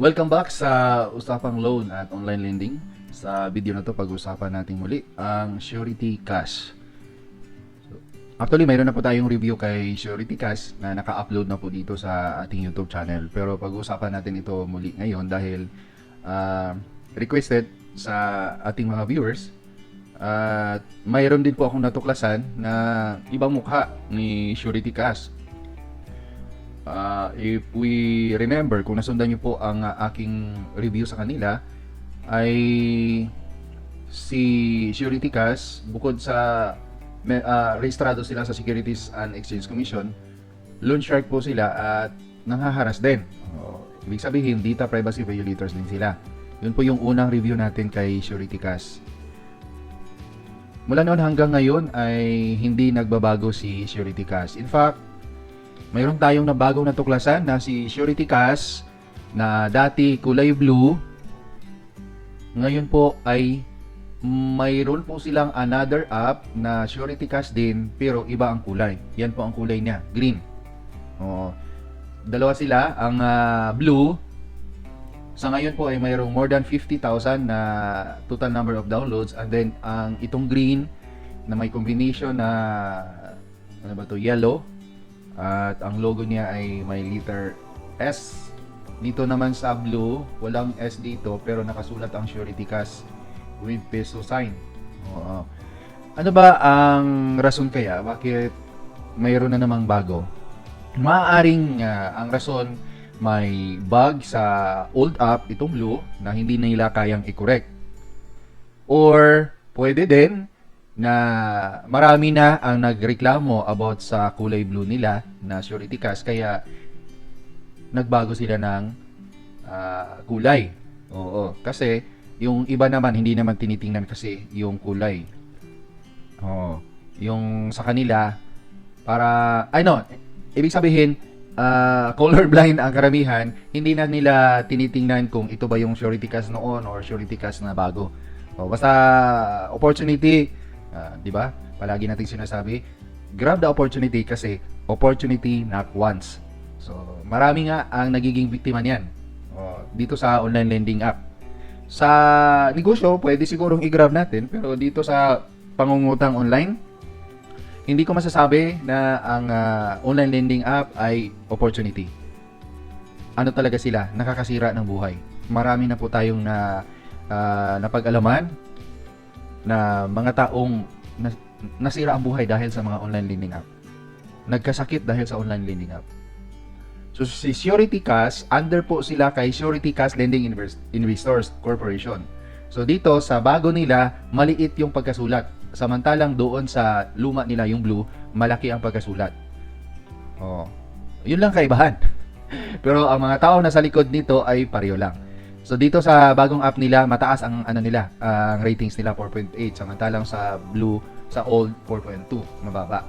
Welcome back sa Usapang Loan at Online Lending. Sa video na to pag-usapan natin muli ang Surety Cash. So, actually, mayroon na po tayong review kay Surety Cash na naka-upload na po dito sa ating YouTube channel. Pero pag-usapan natin ito muli ngayon dahil ah, requested sa ating mga viewers at mayroon din po akong natuklasan na ibang mukha ni Surety Cash. Uh, if we remember, kung nasundan niyo po ang uh, aking review sa kanila, ay si Surety Cash, bukod sa uh, rehistrado sila sa Securities and Exchange Commission, loan shark po sila at nanghaharas din. Oh, ibig sabihin, data privacy violators din sila. Yun po yung unang review natin kay Surety Cash. Mula noon hanggang ngayon ay hindi nagbabago si Surety Cash. In fact, mayroon tayong na bagong natuklasan na si Surety Cash na dati kulay blue ngayon po ay mayroon po silang another app na Surety Cash din pero iba ang kulay. Yan po ang kulay niya, green. Oo. Dalawa sila, ang ah, blue sa ngayon po ay mayroong more than 50,000 na total number of downloads and then ang itong green na may combination na ano ba to yellow at ang logo niya ay may letter S. Dito naman sa blue, walang S dito pero nakasulat ang Surety Cash with peso sign. Oo. Ano ba ang rason kaya bakit mayroon na namang bago? Maaring ah, ang rason may bug sa old app itong blue na hindi nila kayang i-correct. Or pwede din na marami na ang nagreklamo about sa kulay blue nila na Surety Cash kaya nagbago sila ng ah, kulay. Oo, kasi yung iba naman hindi naman tinitingnan kasi yung kulay. Oo. Yung sa kanila para ay no, ibig sabihin ah, colorblind ang karamihan, hindi na nila tinitingnan kung ito ba yung Surety Cash noon or Surety Cash na bago. O, basta opportunity Ah, 'di ba? Palagi nating sinasabi, grab the opportunity kasi opportunity not once. So, marami nga ang nagiging biktima niyan. Oh, dito sa online lending app. Sa negosyo, pwede sigurong i-grab natin, pero dito sa pangungutang online, hindi ko masasabi na ang ah, online lending app ay opportunity. Ano talaga sila? Nakakasira ng buhay. Marami na po tayong na ah, napag-alaman na mga taong nas- nasira ang buhay dahil sa mga online lending app. Nagkasakit dahil sa online lending app. So si Surety Cash, under po sila kay Surety Cash Lending Invest- Investors Corporation. So dito sa bago nila, maliit yung pagkasulat. Samantalang doon sa luma nila yung blue, malaki ang pagkasulat. Oh. Yun lang kaibahan. Pero ang mga tao na sa likod nito ay pareho lang. So dito sa bagong app nila, mataas ang ano nila, ang ratings nila 4.8 samantalang sa blue sa old 4.2, mababa.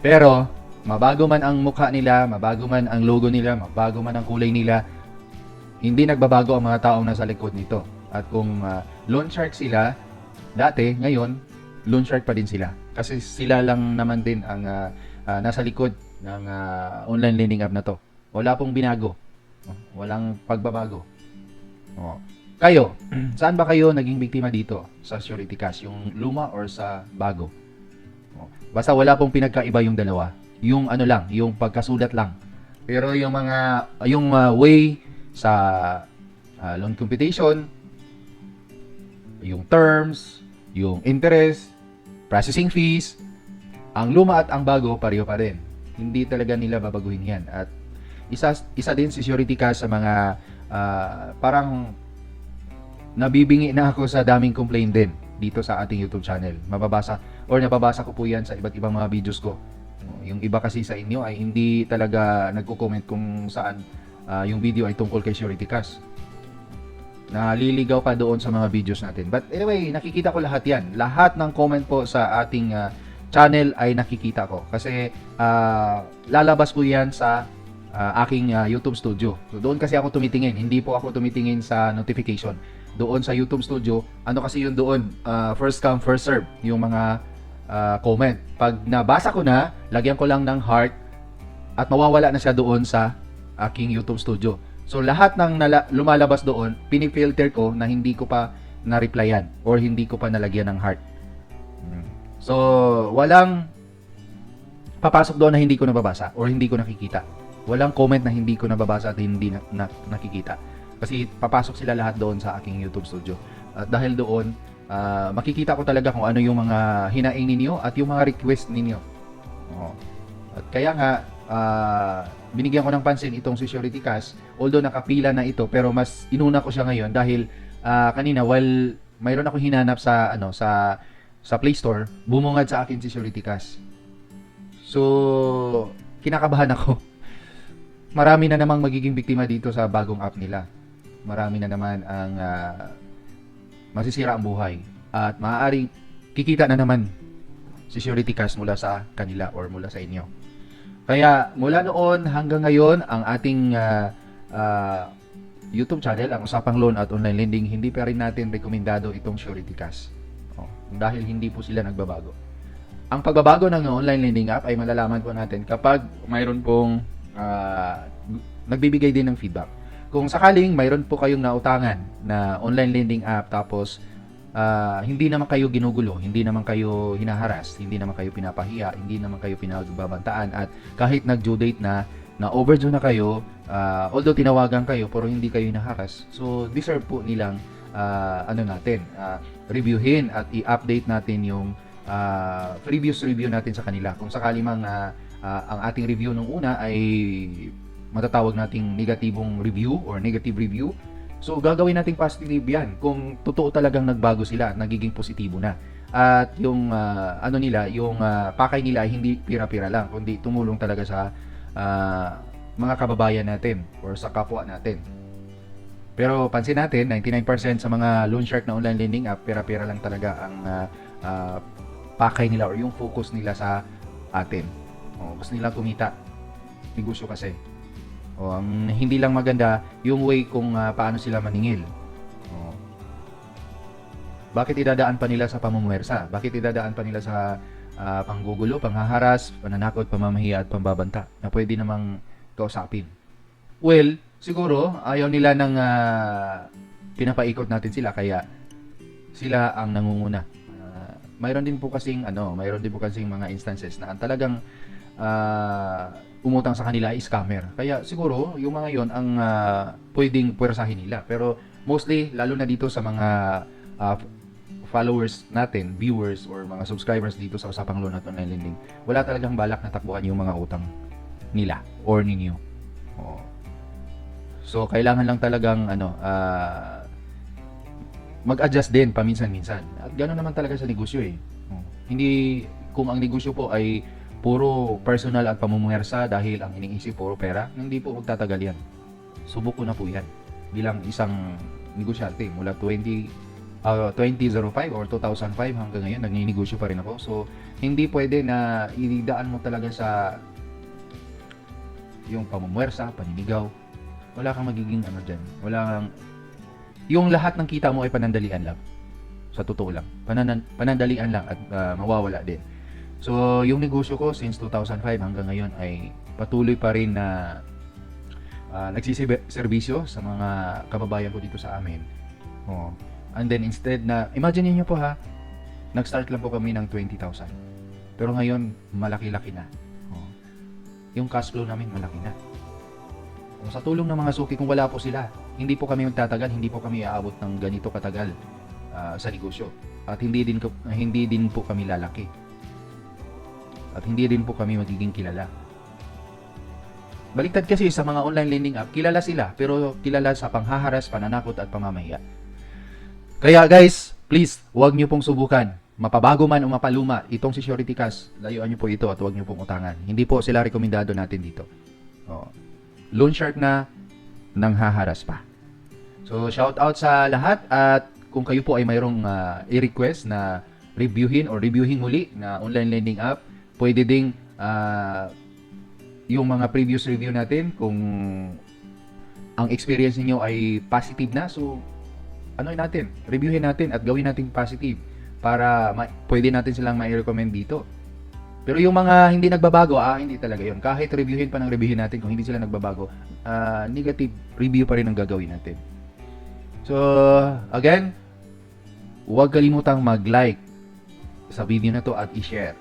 Pero mabago man ang mukha nila, mabago man ang logo nila, mabago man ang kulay nila, hindi nagbabago ang mga taong nasa likod nito. At kung ah, loan shark sila dati, ngayon loan shark pa din sila. Kasi sila lang naman din ang ah, ah, nasa likod ng ah, online lending app na to. Wala pong binago. Walang pagbabago. Oh. Kayo, saan ba kayo naging biktima dito sa Surety Cash? Yung luma or sa bago? Oh. Basta wala pong pinagkaiba yung dalawa. Yung ano lang, yung pagkasulat lang. Pero yung mga, yung uh, way sa uh, loan computation, yung terms, yung interest, processing fees, ang luma at ang bago pareho pa rin. Hindi talaga nila babaguhin yan. At isa isa din si Surety Cash sa mga ah, parang nabibingi na ako sa daming complaint din dito sa ating YouTube channel. Mababasa or nababasa ko po yan sa iba't ibang mga videos ko. Yung iba kasi sa inyo ay hindi talaga nagko-comment kung saan ah, yung video ay tungkol kay Surety Cash. Naliligaw pa doon sa mga videos natin. But anyway, nakikita ko lahat yan. Lahat ng comment po sa ating ah, channel ay nakikita ko. Kasi ah, lalabas ko yan sa ah, aking ah, YouTube studio. So doon kasi ako tumitingin, hindi po ako tumitingin sa notification. Doon sa YouTube studio, ano kasi yun doon, ah, first come first serve yung mga ah, comment. Pag nabasa ko na, lagyan ko lang ng heart at mawawala na siya doon sa aking YouTube studio. So lahat ng nala- lumalabas doon, pinifilter ko na hindi ko pa na-replyan or hindi ko pa nalagyan ng heart. So, walang papasok doon na hindi ko nababasa or hindi ko nakikita. Walang comment na hindi ko nababasa at hindi na, na- nakikita. Kasi papasok sila lahat doon sa aking YouTube studio. At dahil doon, ah, makikita ko talaga kung ano yung mga hinaing ninyo at yung mga request ninyo. Oo. At kaya nga, ah, binigyan ko ng pansin itong si Surety Cash, although nakapila na ito, pero mas inuna ko siya ngayon dahil ah, kanina, while mayroon ako hinanap sa, ano, sa, sa Play Store, bumungad sa akin si Surety Cash. So, kinakabahan ako. Marami na namang magiging biktima dito sa bagong app nila. Marami na naman ang ah, masisira ang buhay. At maaaring kikita na naman si Surety Cash mula sa kanila or mula sa inyo. Kaya mula noon hanggang ngayon, ang ating ah, ah, YouTube channel, ang Usapang Loan at Online Lending, hindi pa rin natin rekomendado itong Surety Cash. Oh, dahil hindi po sila nagbabago. Ang pagbabago ng online lending app ay malalaman po natin kapag mayroon pong ah, nagbibigay din ng feedback. Kung sakaling mayroon po kayong nautangan na online lending app tapos ah, hindi naman kayo ginugulo, hindi naman kayo hinaharas, hindi naman kayo pinapahiya, hindi naman kayo pinagbabantaan at kahit nag-due date na na overdue na kayo, ah, although tinawagan kayo pero hindi kayo hinaharas. So deserve po nilang ah, ano natin, ah, reviewin at i-update natin yung ah, previous review natin sa kanila. Kung sakali mang ah, ah, ang ating review nung una ay matatawag nating negatibong review or negative review, so gagawin nating positive yan kung totoo talagang nagbago sila at nagiging positibo na. At yung ah, ano nila, yung ah, pakay nila ay hindi pira-pira lang, kundi tumulong talaga sa ah, mga kababayan natin or sa kapwa natin. Pero pansin natin, 99% sa mga loan shark na online lending app, pera-pera lang talaga ang ah, ah, pakay nila or yung focus nila sa atin. O, gusto nila kumita. Negosyo kasi. O, ang hindi lang maganda, yung way kung ah, paano sila maningil. O, bakit idadaan pa nila sa pamumuwersa? Bakit idadaan pa nila sa ah, panggugulo, panghaharas, pananakot, pamamahiya at pambabanta na pwede namang kausapin? Well, siguro ayaw nila ng ah, pinapaikot natin sila kaya sila ang nangunguna. Ah, mayroon din po kasing ano, mayroon din po kasing mga instances na ang talagang ah, umutang sa kanila ay scammer. Kaya siguro yung mga yon ang ah, pwedeng puwersahin nila. Pero mostly lalo na dito sa mga ah, followers natin, viewers or mga subscribers dito sa Usapang Loan at Online Lending, wala talagang balak na takbuhan yung mga utang nila or ninyo. Oo. So kailangan lang talagang ano ah, mag-adjust din paminsan-minsan. At gano'n naman talaga sa negosyo eh. Oh. Hindi kung ang negosyo po ay puro personal at pamumuwersa dahil ang iniisip puro pera, hindi po magtatagal yan. Subok ko na po yan bilang isang negosyante mula 20 ah, 2005 or 2005 hanggang ngayon nagninegosyo pa rin ako. So hindi pwede na idaan mo talaga sa yung pamumuwersa, paninigaw. Wala kang magiging ano dyan. Wala kang yung lahat ng kita mo ay panandalian lang. Sa totoo lang. Pananan, panandalian lang at ah, mawawala din. So, yung negosyo ko since 2005 hanggang ngayon ay patuloy pa rin na uh, nagsisiservisyo sa mga kababayan ko dito sa amin. Oh. And then instead na, imagine niyo po ha, nag-start lang po kami ng 20,000. Pero ngayon, malaki-laki na. Oh. Yung cash flow namin malaki na. Kung sa tulong ng mga suki, kung wala po sila, hindi po kami magtatagal, hindi po kami aabot ng ganito katagal ah, sa negosyo. At hindi din, hindi din po kami lalaki. At hindi din po kami magiging kilala. Baliktad kasi sa mga online lending app, kilala sila, pero kilala sa panghaharas, pananakot at pamamahiya. Kaya guys, please, huwag niyo pong subukan. Mapabago man o mapaluma, itong si Surety Cash, layuan niyo po ito at huwag niyo pong utangan. Hindi po sila rekomendado natin dito. Oo. Loan shark na nang haharas pa. So, shout out sa lahat at kung kayo po ay mayroong ah, i-request na reviewin or reviewin muli na online lending app, pwede ding ah, yung mga previous review natin kung ang experience niyo ay positive na, so ano natin, reviewin natin at gawin natin positive para ma- pwede natin silang mai-recommend dito. Pero yung mga hindi nagbabago, ah, hindi talaga yun. Kahit reviewin pa ng reviewin natin, kung hindi sila nagbabago, ah, negative review pa rin ang gagawin natin. So, again, huwag kalimutang mag-like sa video na to at i-share.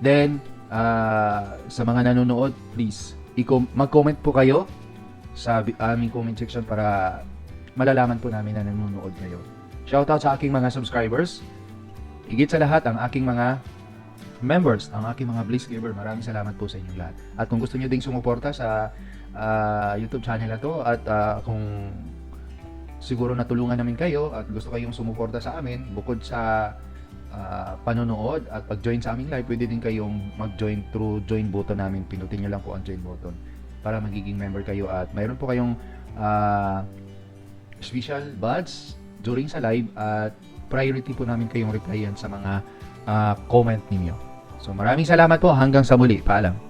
Then, ah, sa mga nanonood, please, mag-comment po kayo sa aming comment section para malalaman po namin na nanonood kayo. Shoutout sa aking mga subscribers. Higit sa lahat, ang aking mga members, ang aking mga Bliss Giver. Maraming salamat po sa inyong lahat. At kung gusto niyo ding sumuporta sa ah, YouTube channel na to at ah, kung siguro natulungan namin kayo at gusto kayong sumuporta sa amin bukod sa ah, panonood at pag-join sa aming live, pwede din kayong mag-join through join button namin. Pinutin nyo lang po ang join button para magiging member kayo at mayroon po kayong ah, special buds during sa live at priority po namin kayong replyan sa mga ah, comment ninyo. So maraming salamat po hanggang sa muli. Paalam.